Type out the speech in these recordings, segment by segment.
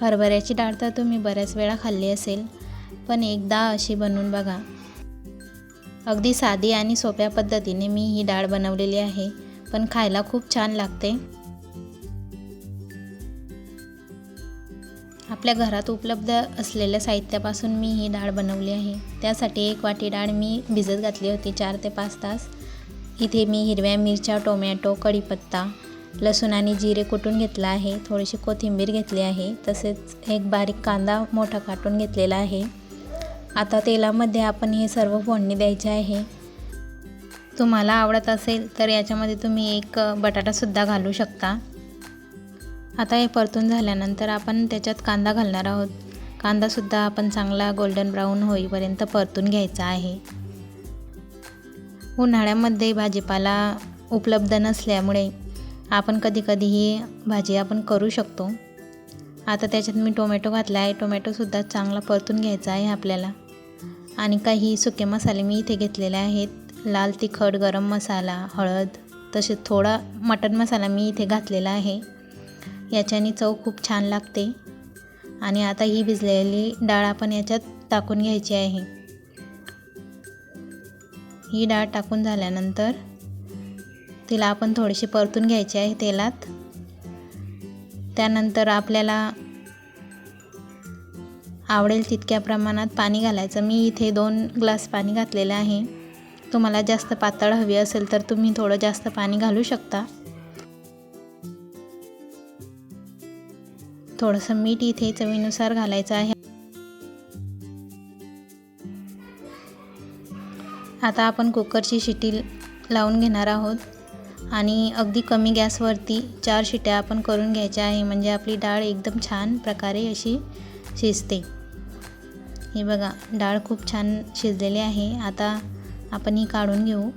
हरभऱ्याची डाळ तर तुम्ही बऱ्याच वेळा खाल्ली असेल पण एकदा अशी बनवून बघा. अगदी साधी आणि सोप्या पद्धतीने मी ही डाळ बनवलेली आहे पण खायला खूप छान लागते. आपल्या घरात उपलब्ध असलेल्या साहित्यापासून मी ही डाळ बनवली आहे. त्यासाठी एक वाटी डाळ मी भिजत घातली होती चार ते पाच तास. इथे मी हिरव्या मिरच्या टोमॅटो कढीपत्ता लसूण आणि जिरे कुटून घेतला आहे. थोडीशी कोथिंबीर घेतली आहे. तसेच एक बारीक कांदा मोठा काटून घेतलेला आहे. आता तेलामध्ये आपण हे सर्व फोडणी द्यायचे आहे. तुम्हाला आवडत असेल तर याच्यामध्ये तुम्ही एक बटाटासुद्धा घालू शकता. आता हे परतून झाल्यानंतर आपण त्याच्यात कांदा घालणार आहोत. कांदासुद्धा आपण चांगला गोल्डन ब्राऊन होईपर्यंत परतून घ्यायचा आहे. उन्हाळ्यामध्ये भाजीपाला उपलब्ध नसल्यामुळे आपण कधीकधी ही भाजी आपण करू शकतो. आता त्याच्यात मी टोमॅटो घातला आहे. टोमॅटोसुद्धा चांगला परतून घ्यायचा आहे आपल्याला. आणि काही सुके मसाले मी इथे घेतलेले आहेत. लाल तिखट गरम मसाला हळद तसेच थोडा मटन मसाला मी इथे घातलेला आहे. याच्याने चव खूप छान लागते. आणि आता ही भिजलेली डाळ आपण याच्यात टाकून घ्यायची आहे. ही डाळ टाकून झाल्यानंतर तिला आपण थोडीशी परतून घ्यायची आहे तेलात. त्यानंतर आपल्याला आवडेल तितक्या प्रमाणात पाणी घालायचं. मी इथे दोन ग्लास पाणी घातलेलं आहे. तुम्हाला जास्त पातळ हवी असेल तर तुम्ही थोडं जास्त पाणी घालू शकता. थोडंसं मीठ इथे चवीनुसार घालायचं आहे. आता आपण कुकरची शिटी लावून घेणार आहोत. आणि अगदी कमी गॅसवरती चार शिट्या आपण करून घ्यायच्या आहे. म्हणजे आपली डाळ एकदम छान प्रकारे अशी शिजते. हे बघा डाळ खूप छान शिजलेली आहे. आता आपण ही काढून घेऊ.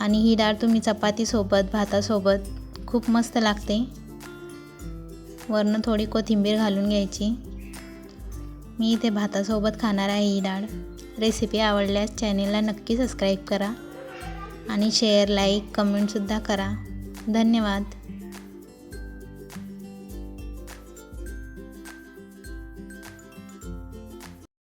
आणि ही डाळ तुम्ही चपातीसोबत भातासोबत खूप मस्त लागते. वरनं थोडी कोथिंबीर घालून घ्यायची. मी इथे भातासोबत खाणार आहे ही डाळ. रेसिपी आवडल्यास चॅनेलला नक्की सबस्क्राईब करा. आणि शेअर लाईक कमेंटसुद्धा करा. धन्यवाद.